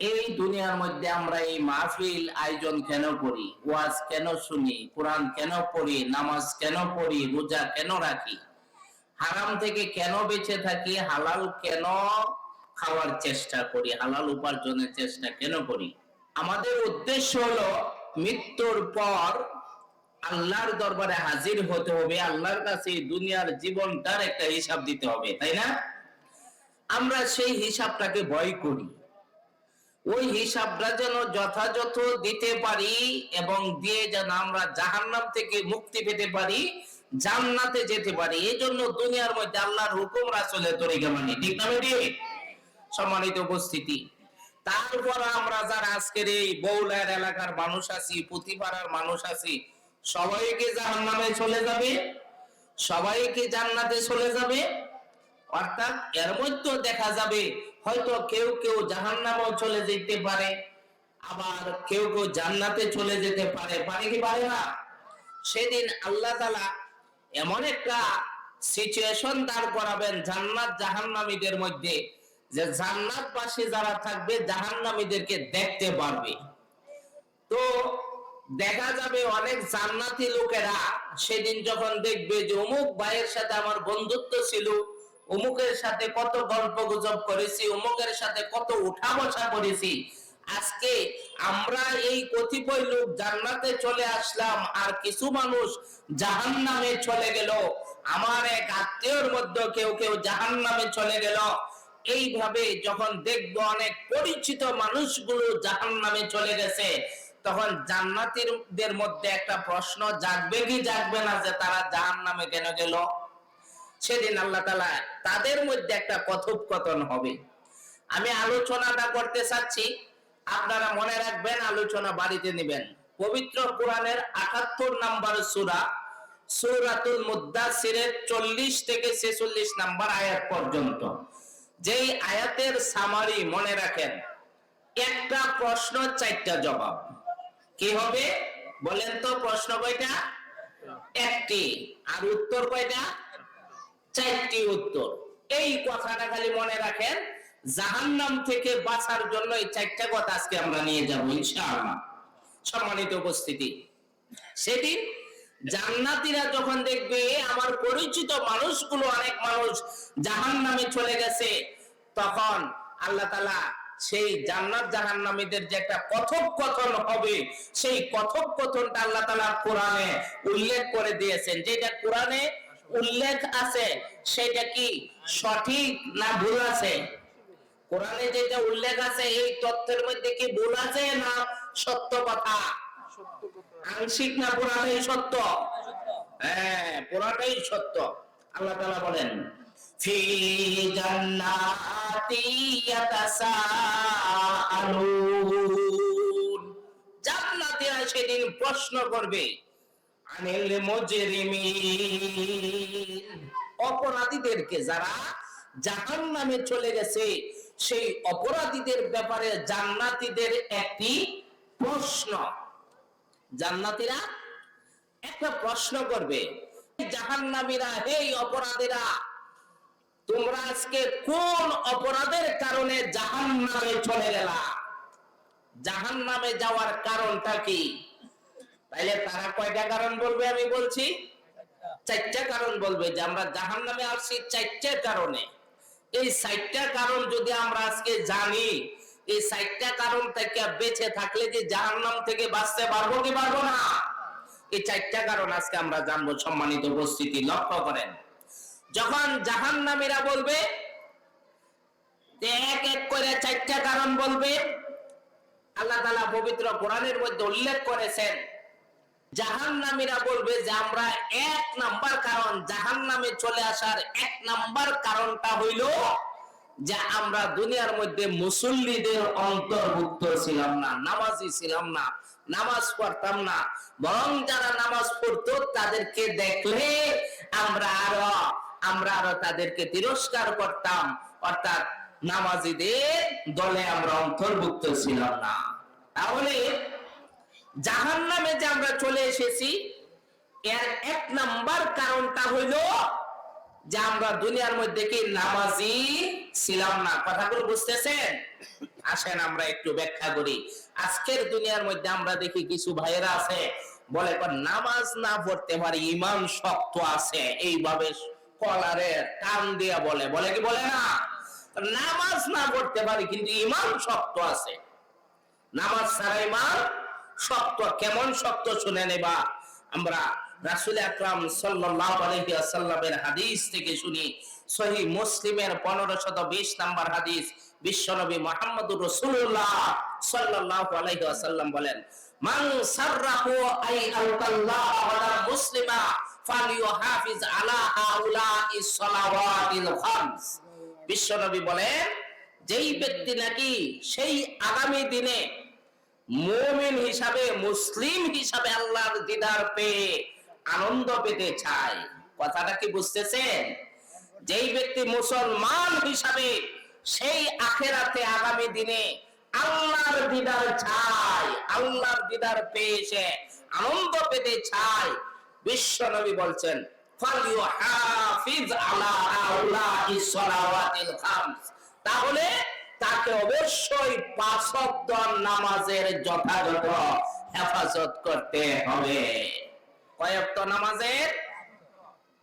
এই দুনিয়ার মধ্যে আমরা এই মাহফিল আয়োজন কেন করি? ওয়াজ কেন শুনি? কোরআন কেন পড়ি? নামাজ কেন পড়ি? রোজা কেন রাখি? হারাম থেকে কেন বেঁচে থাকি? হালাল কেন খাওয়ার চেষ্টা করি? হালাল উপার্জনের চেষ্টা কেন করি? আমাদের উদ্দেশ্য হলো মৃত্যুর পর আল্লাহর দরবারে হাজির হতে হবে। আল্লাহর কাছে দুনিয়ার জীবনটার একটা হিসাব দিতে হবে, তাই না? আমরা সেই হিসাবটাকে ভয় করি। ওই হিসাবটা যেন যথাযথ দিতে পারি এবং দিয়ে যেন আমরা জাহান্নাম থেকে মুক্তি পেতে পারি, জান্নাতে যেতে পারি এই জন্য দুনিয়ার মধ্যে আল্লাহর হুকুম, রাসূলের তরিকা মানি। ঠিক না সম্মানিত উপস্থিতি। তারপর আমরা যারা আজকের এই বৌলার এলাকার মানুষ আছি পুঁথিপাড়ার মানুষ আছি, সবাইকে জাহান্নামে চলে যাবে? সবাইকে জান্নাতে চলে যাবে? অর্থাৎ এর মধ্যে দেখা যাবে হয়তো কেউ কেউ জাহান্নামেও চলে যেতে পারে, আবার কেউ কেউ জান্নাতে চলে যেতে পারে। পারে কি পারে না? সেদিন আল্লাহ তালা এমন একটা সিচুয়েশন দাঁড় করাবেন জান্নাত জাহান্নামীদের মধ্যে, যে জান্নাতবাসী যারা থাকবে জাহান্নামীদেরকে দেখতে পারবে। তো দেখা যাবে অনেক জান্নাতি লোকেরা সেদিন যখন দেখবে যে অমুক ভাইয়ের সাথে আমার বন্ধুত্ব ছিল অমুকের সাথে কত গল্প গুজব করেছি অমুকের সাথে কত উঠা বসা করেছি। আজকে আমরা এই কতিপয় লোক জান্নাতে চলে আসলাম আর কিছু মানুষ জাহান নামে চলে গেল। আমার এক আত্মীয়র মধ্যে কেউ কেউ জাহান নামে চলে গেল। এইভাবে যখন দেখব অনেক পরিচিত মানুষগুলো জাহান নামে চলে গেছে, তখন জান্নাতীদের মধ্যে একটা প্রশ্ন জাগবে কি জাগবে না যে তারা জাহান নামে কেন গেল? সেদিন আল্লাহ তালা তাদের মধ্যে একটা কথোপকথন হবে। আমি আলোচনাটা করতে চাচ্ছি, আপনারা মনে রাখবেন, আলোচনা বাড়িতে নেবেন। পবিত্র কোরআনের আটাত্তর নাম্বার সুরা, সুরাতুল চল্লিশ থেকে ছেচল্লিশ নাম্বার আয়াত পর্যন্ত। যেই আয়াতের সামারি মনে রাখেন, একটা প্রশ্ন, চারটা জবাব। কি হবে? বলেন তো প্রশ্ন কয়টা? একটি। আর উত্তর কয়টা? চারটি উত্তর। এই কথাটা খালি মনে রাখেন, জাহান্নাম থেকে বাঁচার জন্য এই চারটা কথা আজকে আমরা নিয়ে যাব, ইনশাআল্লাহ। সম্মানিত উপস্থিতি, সেদিন জান্নাতীরা যখন দেখবে, আমার পরিচিত মানুষগুলো অনেক মানুষ জাহান্নামে চলে গেছে, তখন আল্লাহ তালা সেই জান্নাত জাহান্নামীদের যে একটা কথোপকথন হবে, সেই কথোপকথনটা আল্লাহ তালা কোরআনে উল্লেখ করে দিয়েছেন। যেটা কোরআনে উল্লেখ আছে, সেটা কি সঠিক না ভুল আছে? কোরআনে যেটা উল্লেখ আছে, এই তথ্যের মধ্যে কি ভুল আছে না সত্য কথা? আংশিক না পুরাটাই সত্য? হ্যাঁ পুরাটাই সত্য। আল্লাহ তাআলা বলেন, ফি জান্নাতি ইয়াতাসাআলুন। জান্নাতীরা সেদিন প্রশ্ন করবে আনিল অপরাধীদেরকে যারা জাহান নামে চলে গেছে, সেই অপরাধীদের ব্যাপারে জান্নাতীদের একটি প্রশ্ন। জান্নাতীরা একটা প্রশ্ন করবে জাহান্নামীরা হেই অপরাধীরা, তোমরা আজকে কোন অপরাধের কারণে জাহান নামে চলে গেলা? জাহান নামে যাওয়ার কারণটা কি? তাইলে তারা কয়টা কারণ বলবে আমি বলছি? চারটা কারণ বলবে যে আমরা জাহান নামে আসছি চারটা কারণে। এই চারটা কারণ যদি আমরা আজকে জানি, এই চারটা কারণ থেকে বেঁচে থাকলে যে জাহান্নাম থেকে বাঁচতে পারব কি পারব না? এই চারটা কারণ আজকে আমরা জানব, সম্মানিত উপস্থিতি, লক্ষ্য করেন। যখন জাহান্নামীরা বলবে, এক এক করে চারটা কারণ বলবে, আল্লাহ তালা পবিত্র কোরআনের মধ্যে উল্লেখ করেছেন জাহান্নামীরা বলবে যে আমরা এক নাম্বার কারণ, জাহান্নামে চলে আসার এক নাম্বার কারণটা হইল যে আমরা দুনিয়ার মধ্যে মুসল্লিদের অন্তর্ভুক্ত ছিলাম না, নামাজি ছিলাম না, নামাজ পড়তাম না, বরং যারা নামাজ পড়তো তাদেরকে দেখলে আমরা আরও আমরা আরও তাদেরকে তিরস্কার করতাম। অর্থাৎ নামাজিদের দলে আমরা অন্তর্ভুক্ত ছিলাম না। তাহলে জাহান নামে যে আমরা চলে এসেছি, এর এক নাম্বার কারণটা হইল যে আমরা দুনিয়ার মধ্যে কি নামাজি ছিলাম না। কথাগুলো বুঝতেছেন? আসেন আমরা একটু ব্যাখ্যা করি। আজকের দুনিয়ার মধ্যে আমরা দেখি কিছু ভাইয়েরা আছে, বলে নামাজ না পড়তে পারি, ইমান শক্ত আছে। এইভাবে কলারে টান দিয়া বলে। বলে কি বলে না? নামাজ না পড়তে পারি, কিন্তু ইমান শক্ত আছে। নামাজ ছাড়া ইমান শক্ত, কেমন শক্ত শুনে নেবা? আমরা রাসূল আকরাম ওয়াসাল্লামের হাদিস থেকে শুনি সহিহ মুসলিমের 1520 নাম্বার হাদিস, বিশ্বনবী আলাইহি ওয়াসাল্লাম বলেন, মান সাররাহু আই ওয়ালা মুসলিমা ফালিয়ুহাফিজ আলা সালাওয়াতিল খামস। বিশ্বনবী বলেন, যেই ব্যক্তি নাকি সেই আগামী দিনে মুমিন হিসাবে, মুসলিম হিসাবে আল্লাহর দিদার পেয়ে আনন্দ পেতে চায়। কথাটা কি বুঝতেছেন? যেই ব্যক্তি মুসলমান হিসাবে সেই আখেরাতে আগামী দিনে আল্লাহর দিদার চায়, আল্লাহর দিদার পেয়ে সে আনন্দ পেতে চায়, বিশ্ব নবী বলছেন তাহলে তাকে অবশ্যই নামাজের যথাযথ হেফাজত করতে হবে। কয়েকত নামাজের?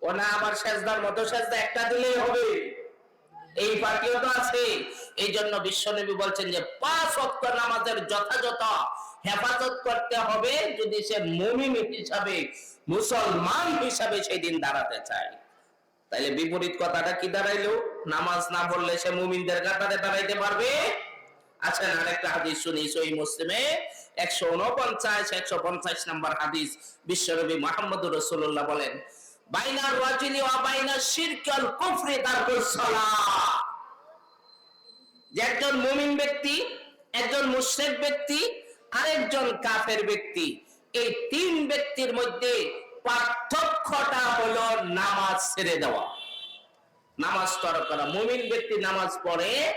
ও না, আবার সেজদার মতো সেজদা একটা দিলেই হবে। এই পার্টিও তো আছে। এই জন্য বিশ্বনবী বলছেন যে, পাঁচ ওয়াক্ত নামাজের যথাযথ হেফাজত করতে হবে যদি সে মুমিন হিসাবে, মুসলমান হিসাবে সেই দিন দাঁড়াতে চায়। তাইলে বিপরীত কথাটা কি দাঁড়াইলো? নামাজ না পড়লে সে মুমিনদের কাতারে দাঁড়াইতে পারবে? আচ্ছা আরেকটা হাদিস শুনি, সহি মুসলিমে একশো উনপঞ্চাশ একশো পঞ্চাশ নাম্বার হাদিস। বিশ্বনবী মোহাম্মদ রসুল্লাহ বলেন ওয়া বাইনা শিরকাল কুফরি যে একজন মুমিন ব্যক্তি, একজন ব্যক্তি, আরেকজন কাফের ব্যক্তি, এই তিন ব্যক্তির মধ্যে পার্থক্যটা হলো নামাজ ছেড়ে দেওয়া। নামাজ তরক করা। মুমিন ব্যক্তি নামাজ পড়ে,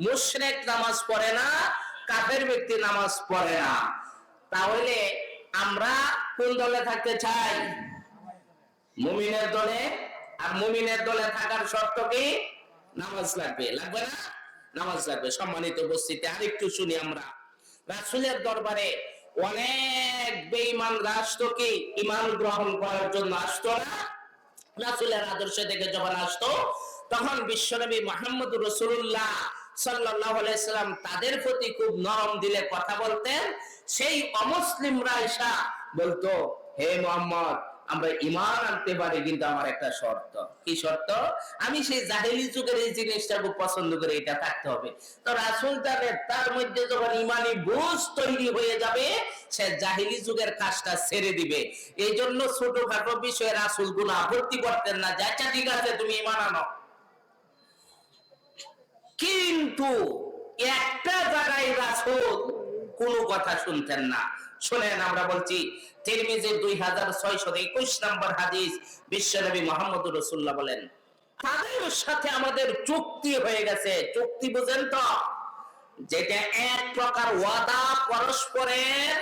মুশরিক নামাজ পড়ে না, কাফের ব্যক্তি নামাজ পড়ে না। তাহলে আমরা কোন দলে থাকতে চাই? মুমিনের দলে। আর মুমিনের দলে থাকার শর্ত কি? নামাজ লাগবে। লাগবে না? নামাজ লাগবে। সম্মানিত উপস্থিতি, আরেকটু শুনি আমরা। রাসুলের দরবারে অনেক বেঈমান রাষ্ট্রকে ইমান গ্রহণ করার জন্য আসতো না? রাসূলের আদর্শ থেকে যখন আসতো, তখন বিশ্বনবী মোহাম্মদ রসুল্লাহ সাল্লাল্লাহু আলাইহি সাল্লাম তাদের প্রতি খুব নরম দিলে কথা বলতেন। সেই অমুসলিমরা এসা বলতো, হে মোহাম্মদ আমরা ইমান আনতে পারি কিন্তু আমার একটা শর্ত। কি শর্ত? আমি সেই জাহেলি যুগের এই জিনিসটা খুব পছন্দ করে এটা থাকতে হবে। তো রাসুল তাদের তার মধ্যে যখন ইমানি বুঝ তৈরি হয়ে যাবে, সে জাহিলি যুগের কাজটা ছেড়ে দিবে। এই জন্য ছোটখাটো বিষয়ে রাসুলগুলো আপত্তি করতেন না, যে আচ্ছা ঠিক আছে, তুমি ইমান আনো। কিন্তু একটা জায়গায় রাসুল কোনো কথা শুনতেন না। শুনেন, আমরা বলছি তিরমিজির দুই হাজার ছয়শো একুশ নম্বর হাদিস বিশ্বনবী মোহাম্মদ রসুল্লাহ বলেন, তাদের সাথে আমাদের চুক্তি হয়ে গেছে। চুক্তি বুঝেন তো? যেটা এক প্রকার ওয়াদা পরস্পরের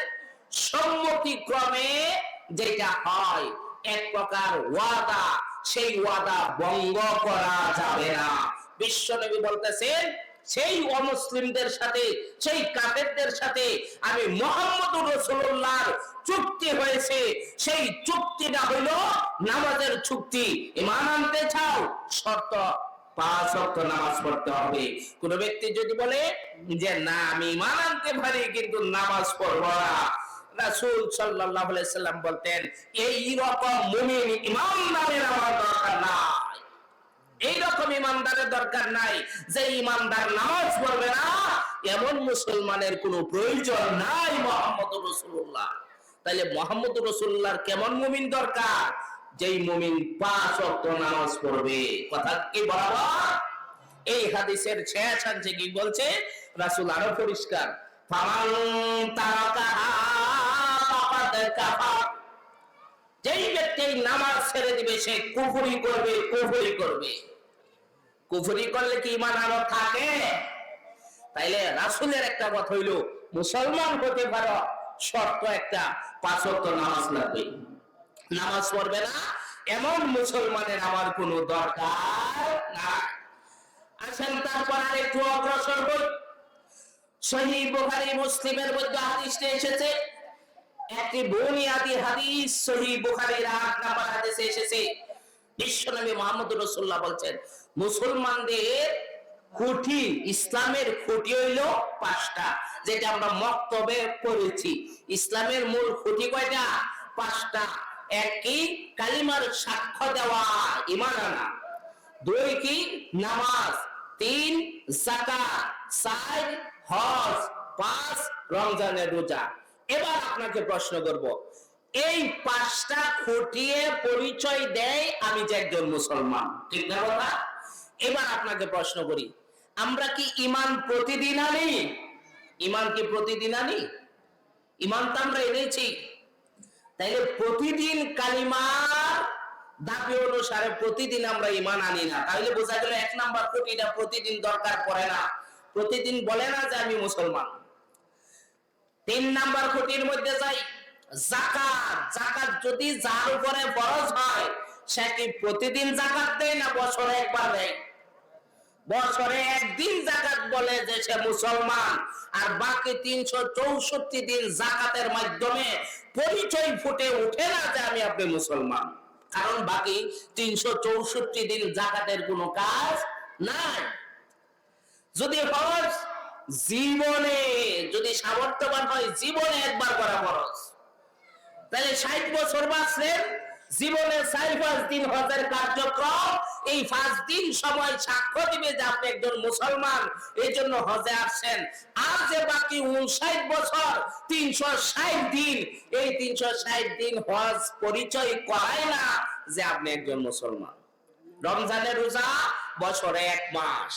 সম্মতিক্রমে যেটা হয়, এক প্রকার ওয়াদা, সেই ওয়াদা ভঙ্গ করা যাবে না। বিশ্বনবী বলতেছেন সেই অমুসলিমদের সাথে, সেই কাফেরদের সাথে আমি মোহাম্মদ রসুল্লাহর চুক্তি হয়েছে। সেই চুক্তিটা হইল নামাজের চুক্তি। ইমান আনতে চাও, শর্ত, পাঁচ নামাজ পড়তে হবে। কোন ব্যক্তি যদি বলে যে, না, আমি ইমান আনতে পারি, কিন্তু নামাজ পড়ব না। রাসূল সাল্লাল্লাহু আলাইহি সাল্লাম বলতেন, এই রকম মুমিন ইমানদারের আমার দরকার নাই এইরকম ইমানদারের দরকার নাই। যে ইমানদার নামাজ পড়বে না, এমন মুসলমানের কোনো প্রয়োজন নাই মোহাম্মদ রসুল্লাহ। তাহলে মোহাম্মদ রসুল্লাহর কেমন মুমিন দরকার? যেই মুমিন পাঁচ ওয়াক্ত নামাজ পড়বে। কথা কি বরাবর? এই হাদিসের শেষ আছে কি বলছে, রাসুল আরও পরিষ্কার, ফামান কাফার। যেই ব্যক্তি নামাজ ছেড়ে দিবে, সে কুফরি করবে কুফরি করবে। কুফরি করলে কি ইমান আরও থাকে? তাইলে রাসূলের একটা কথা হইল, মুসলমান হতে পারো, শর্ত একটা, পাঁচ নামাজ লাগবে। নামাজ পড়বে না, এমন মুসলমানের আমার কোনো দরকার নাই। আসেন, তারপর আর একটু অগ্রসর হই। সহি বুখারী মুসলিমের মধ্যে হাদিসটা এসেছে একটি বুনিয়াদি হাদিস সহি বুখারীর আট নাম্বার হাদিসে এসেছে। বিশ্বনবী মুহাম্মদ রাসূলুল্লাহ বলছেন, মুসলমানদের খুঁটি, ইসলামের খুঁটি হইল পাঁচটা, যেটা আমরা মক্তবে পড়েছি। ইসলামের মূল খুঁটি কয়টা? পাঁচটা। এক কি কালিমার সাক্ষ্য দেওয়া ইমান আনা। দুই কি? নামাজ। তিন জাকাত চার, হজ। পাঁচ, রমজানের রোজা। এবার আপনাকে প্রশ্ন করব, এই পাঁচটা খুঁটিয়ে পরিচয় দেয় আমি যে একজন মুসলমান, ঠিক না কথা? এবার আপনাকে প্রশ্ন করি, আমরা কি ইমান প্রতিদিন আনি? ইমান কি প্রতিদিন আনি? ইমান তো আমরা এনেছি। তাইলে প্রতিদিন কালিমার দাবি অনুসারে প্রতিদিন আমরা ইমান আনি না। তাহলে বোঝা গেল এক নাম্বার কোটিটা প্রতিদিন দরকার পড়ে না। প্রতিদিন বলে না যে আমি মুসলমান। তিন নাম্বার কোটির মধ্যে যাই, জাকাত জাকাত যদি যার উপরে ফরজ হয়, সে কি প্রতিদিন জাকাত দেয় না বছরে একবার দেয়? বছরে একদিন জাকাত বলে যে সে মুসলমান, আর বাকি তিনশো চৌষট্টি দিন জাকাতের মাধ্যমে পরিচয় ফুটে উঠে না যে আমি আপনি মুসলমান। কারণ বাকি তিনশো চৌষট্টি দিন জাকাতের কোনো কাজ নাই। যদি হজ জীবনে, যদি সামর্থ্যবান হয়, জীবনে একবার করা খরচ তাহলে ষাট বছর বাঁচলেন, জীবনে চার পাঁচ দিন হজের কার্যক্রম, এই পাঁচ দিন সময় সাক্ষ্য দিবে যে আপনি একজন মুসলমান, এই জন্য হজে আসছেন। আর যে বাকি উনষাট বছর, তিনশো ষাট দিন, এই তিনশো ষাট দিন হজ পরিচয় করায় না যে আপনি একজন মুসলমান। রমজানের রোজা বছরে এক মাস।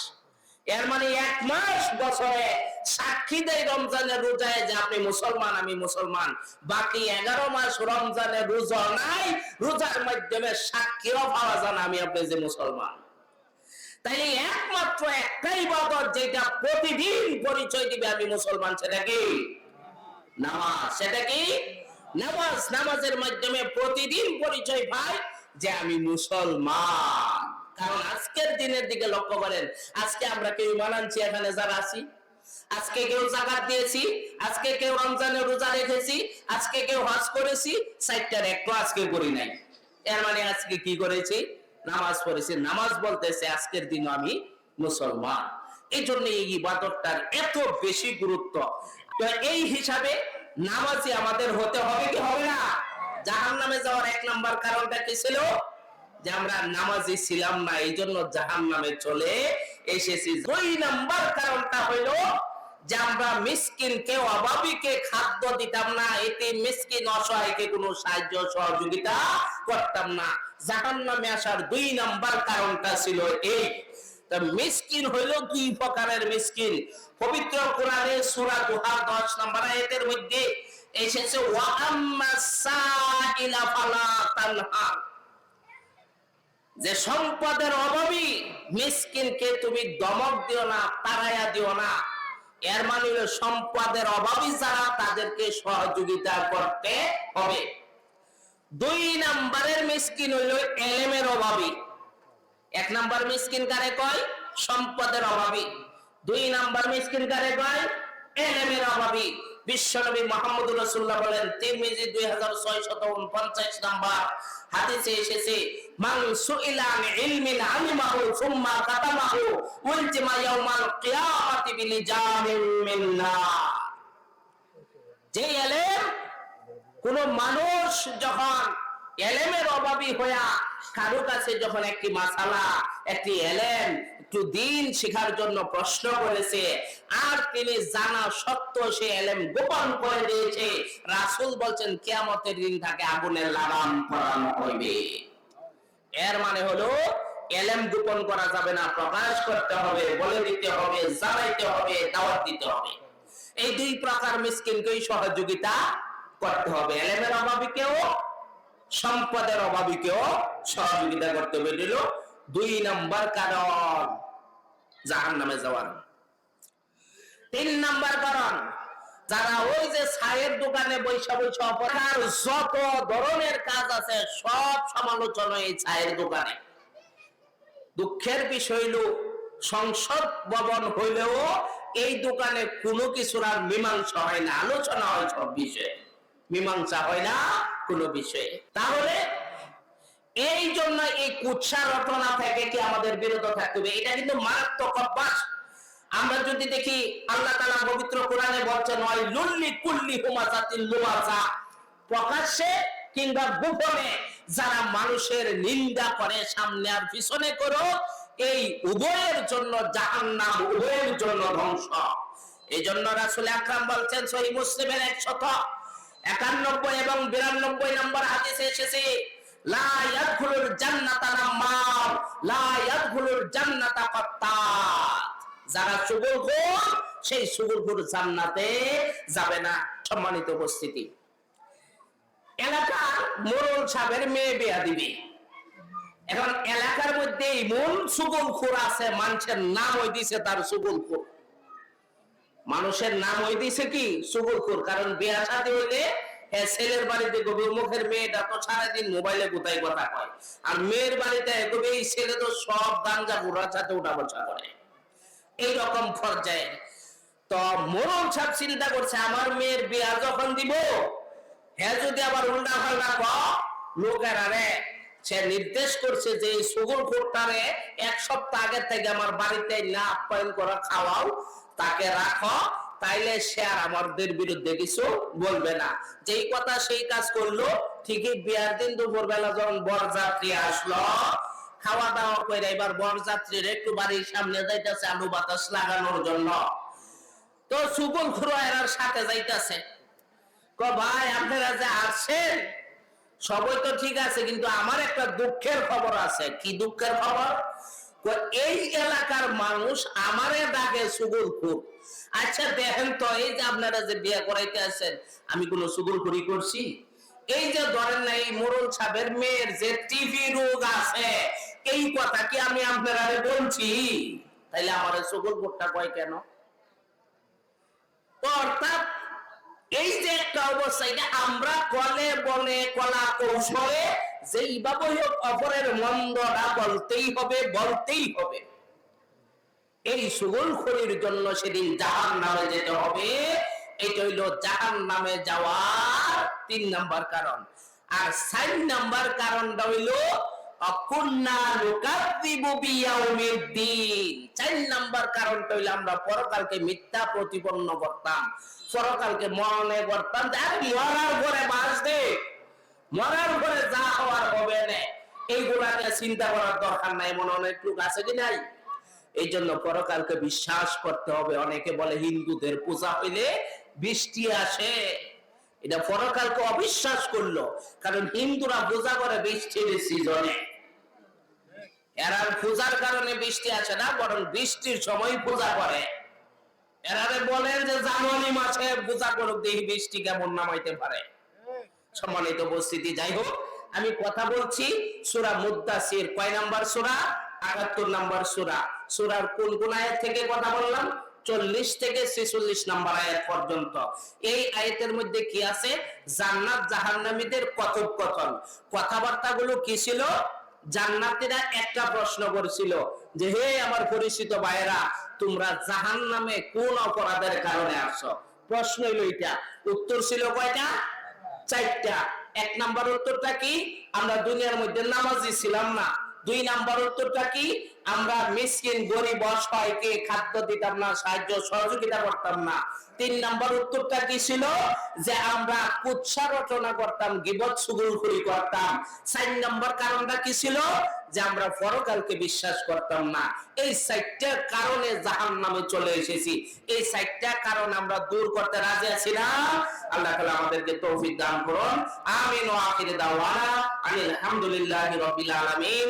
এর মানে এক মাস বছরে সাক্ষী দেয় রমজানের রোজায় যে আপনি মুসলমান, আমি মুসলমান। বাকি এগারো মাস রমজানের রোজা নাই, রোজার মাধ্যমে সাক্ষীও পাওয়া যায় না, আমি আপনি যে মুসলমান। তাইলে একমাত্র একটাই ইবাদত যেটা প্রতিদিন পরিচয় দিবে আমি মুসলমান, সেটা কি? নামাজ। সেটা কি? নামাজ। নামাজের মাধ্যমে প্রতিদিন পরিচয় পাই যে আমি মুসলমান। কারণ আজকের দিনের দিকে লক্ষ্য করেন, আজকে আমরা কেউ ইমান আনছি এখানে যারা আছি, আজকে কেউ জাকাত দিয়েছি, আজকে কেউ রমজানের রোজা রেখেছি, আজকে কেউ হজ করেছি সাইটটার একটু আজকে করি নাই। এর মানে আজকে কি করেছি? নামাজ পড়েছি। নামাজ বলতেছে, আজকের দিন আমি মুসলমান। এই জন্য এই ইবাদতটার এত বেশি গুরুত্ব। তো এই হিসাবে নামাজি আমাদের হতে হবে কি হবে না? জাহান নামে যাওয়ার এক নাম্বার কারণটা কি ছিল? যে আমরা নামাজি ছিলাম না এই জন্য জাহান নামে চলে এসেছি। দুই নাম্বার কারণটা হইল যে আমরা খাদ্য দিতাম না, এতে মিসকিন কোনো সাহায্য সহযোগিতা করতাম না। জাহান নামে আসার দুই নাম্বার কারণটা ছিল এই। মিসকিন দুই প্রকারের মিসকিন। পবিত্র কোরআনে সূরা দুহা 10 নম্বর আয়াতের মধ্যে এসেছে, ওয়া সাইলা ফালা যে সম্পদের অভাবী মিসকিনকে তুমি দমক দিও না, তাড়াইয়া দিও না। এর মানে হলো সম্পদের অভাবী যারা তাদেরকে সহযোগিতা করতে হবে। দুই নাম্বারের মিসকিন হইল এলেমের অভাবী এক নাম্বার মিসকিন কারে কয়? সম্পদের অভাবী দুই নাম্বার মিসকিন কারে কয়? এলেমের অভাবী বিশ্বনবী মোহাম্মদ রাসূলুল্লাহ বলেন, তিরমিজি 2649 নাম্বার হাদিসে এসেছে, মান সুইলা আন ইলমিন আলিমাহু সুম্মা কাতামাহু উলজিমা ইয়াউমাল কিয়ামাতি বিলিজামিন মিন নার যে এলেম কোন মানুষ যখন এলেমের অভাবী হইয়া কারও কাছে যখন একটি মাসালা, একটি এলেম, একটু দিন শেখার জন্য প্রশ্ন করেছে, আর তিনি জানা সত্য সে এলেম গোপন করে দিয়েছে, রাসূল বলছেন, কিয়ামতের দিন তাকে আগুনের হইবে। এর মানে হলো, এলেম গোপন করা যাবে না, প্রকাশ করতে হবে, বলে দিতে হবে, জানাইতে হবে, দাওয়াত দিতে হবে। এই দুই প্রকার মিসকিনকেই সহযোগিতা করতে হবে। এলেমের অভাবীকেও সম্পদের অভাবীকেও সহযোগিতা করতে হবে। দুই নাম্বার কারণ জাহান নামে যাওয়ার। তিন নাম্বার কারণ, যারা ওই যে চায়ের দোকানে বৈশা বৈশা অপরাধ, যত ধরনের কাজ আছে, সব সমালোচনা এই চায়ের দোকানে। দুঃখের বিষয় হলো, সংসদ ভবন হইলেও এই দোকানে কোনো কিছুর আর মীমাংসা হয় না, আলোচনা হয় সব বিষয়ে। মীমাংসা হয় না কোনো বিষয়ে। তাহলে এই জন্য এই কুৎসা রটনা থেকে কি আমাদের বিরত থাকতে হবে? এটা কিন্তু মারাত্মক অভ্যাস। আমরা যদি দেখি, আল্লাহ তাআলা পবিত্র কোরআনে বলছেন ওয়াই লুল্লি কুল্লি হুমাজাতিল লুমাজা প্রকাশ্যে কিংবা গোপনে যারা মানুষের নিন্দা করে সামনে আর পিছনে করো এই উভয়ের জন্য জাহান্নাম, উভয়ের জন্য ধ্বংস। এই জন্য রাসূল আকরাম বলছেন, সহিহ মুসলিমের 191 এবং 92 নম্বর হাদিসে এসেছে সেই জান্নাতে যাবে না, সম্মানিত উপস্থিতি। এলাকার মোরল সাহেবের মেয়ে বিয়া দিবি। এখন এলাকার মধ্যে এমন সুগুলখোর আছে, মানুষের নাম ওই দিছে তার সুগুলখোর মানুষের নাম ওই দিছে কি? সুগুলখোর কারণ বিয়া শাদী হইলে ছেলের বাড়িতে মুখের মেয়েটা তো সারাদিন মোবাইলে কথা কয়। আর মেয়ের বাড়িতে ছেলে তো সব গাঞ্জা সাথে উঠা বসা করে। এইরকম পর্যায়ে তো চিন্তা করছে, আমার মেয়ের বিয়া যখন দিব হ্যাঁ যদি আবার উল্টা পাল্টা ক লোকের সে নির্দেশ করছে যে এই সুগুল খোরটারে এক সপ্তাহ আগে থেকে আমার বাড়িতে না আপ্যায়ন করা, খাওয়াও তাকে রাখো, তাইলে সে আর আমাদের বিরুদ্ধে কিছু বলবে না। যেই কথা সেই কাজ করল, ঠিকই বিয়ার দিন দুপুর বেলা যখন বরযাত্রী আসলো খাওয়া দাওয়া করে এবার বরযাত্রীর একটু বাড়ির সামনে যাইতেছে আলু বাতাস লাগানোর জন্য। তো সুগুল খুরো সাথে যাইতেছে। ক ভাই, আপনারা যে আসছেন, সবই তো ঠিক আছে, কিন্তু আমার একটা দুঃখের খবর আছে। কি দুঃখের খবর? এই এলাকার মানুষ আমারে ডাকে সুগুল খুর। আচ্ছা দেখেন তো, এই যে আপনারা যে বিয়ে করাইতে আছেন আমি কোনো সুগুল খুরি করছি? এই যে ধরেন না, এই মোরল সাহেবের মেয়ের যে টিভি রোগ আছে, এই কথা কি আমি আপনারা বলছি? তাইলে আমার সুগুল খুরটা কয় কেন? অর্থাৎ, এই যে একটা অবস্থা, এটা আমরা কলে বলে কলা কৌশলে যে এইভাবে হোক, অপরের মন্দটা বলতেই হবে বলতেই হবে। এই সুগল খড়ির জন্য সেদিন জাহান নামে যেতে হবে। এটা হইল জাহান নামে যাওয়ার তিন নাম্বার কারণ। আর চার নাম্বার কারণটা হইল চার নাম্বার আমরা পরকালকে মিথ্যা প্রতিপন্ন করতাম, পরকালকে মনে করতাম মরার বাঁচবে মরার পরে যা হওয়ার হবে না। এইগুলাকে চিন্তা করার দরকার নাই, মনে অনেক লোক আছে কি নাই? এই জন্য পরকালকে বিশ্বাস করতে হবে। অনেকে বলে হিন্দুদের পূজা হইলে বৃষ্টি আসে। এটা পরকালকে অবিশ্বাস করল, কারণ হিন্দুরা পূজা করে বৃষ্টির সিজনে। এরা পূজার কারণে বৃষ্টি আসে না, বরং বৃষ্টির সময় পূজা করে। এরারে বলেন যে জানুয়ারি মাসে পূজা করুক, দেখি বৃষ্টি কেমন নামাইতে পারে। সম্মানিত উপস্থিতি। যাই হোক, আমি কথা বলছি সুরা মুদাসির কয় নাম্বার সুরা? আটাত্তর নাম্বার সুরা। সুরার কোন কোন আয়াত থেকে কথা বললাম? চল্লিশ থেকে ছেচল্লিশ নাম্বার আয়াত পর্যন্ত। এই আয়াতের মধ্যে কি আছে? জান্নাত জাহান্নামীদের কথোপকথন। কথাবার্তা গুলো কি ছিল? জান্নাতীরা একটা প্রশ্ন করেছিল যে, হে আমার পরিচিত ভাইয়েরা, তোমরা জাহান নামে কোন অপরাধের কারণে আসো প্রশ্ন হইল এটা উত্তর ছিল কয়টা? চারটা। এক নাম্বার উত্তরটা কি? আমরা দুনিয়ার মধ্যে নামাজি ছিলাম না। দুই নাম্বার উত্তরটা কি? আমরা মিসকিন, গরিব অসহায়কে খাদ্য দিতাম না, সাহায্য, সহযোগিতা করতাম না। তিন নাম্বার উত্তরটা কি ছিল? যে আমরা কুৎসা রচনা করতাম, গিবত সুগুল করতাম। চার নাম্বার কারণটা কি ছিল? যে আমরা পরকালকে বিশ্বাস করতাম না। এই চারটা কারণে জাহান নামে চলে এসেছি। এই চারটা কারণ আমরা দূর করতে রাজি আছি না। আল্লাহ তালা আমাদেরকে তৌফিক দান করুন। আমিন ও আখির দাওয়ানা আলহামদুলিল্লাহ রবিল আলামিন।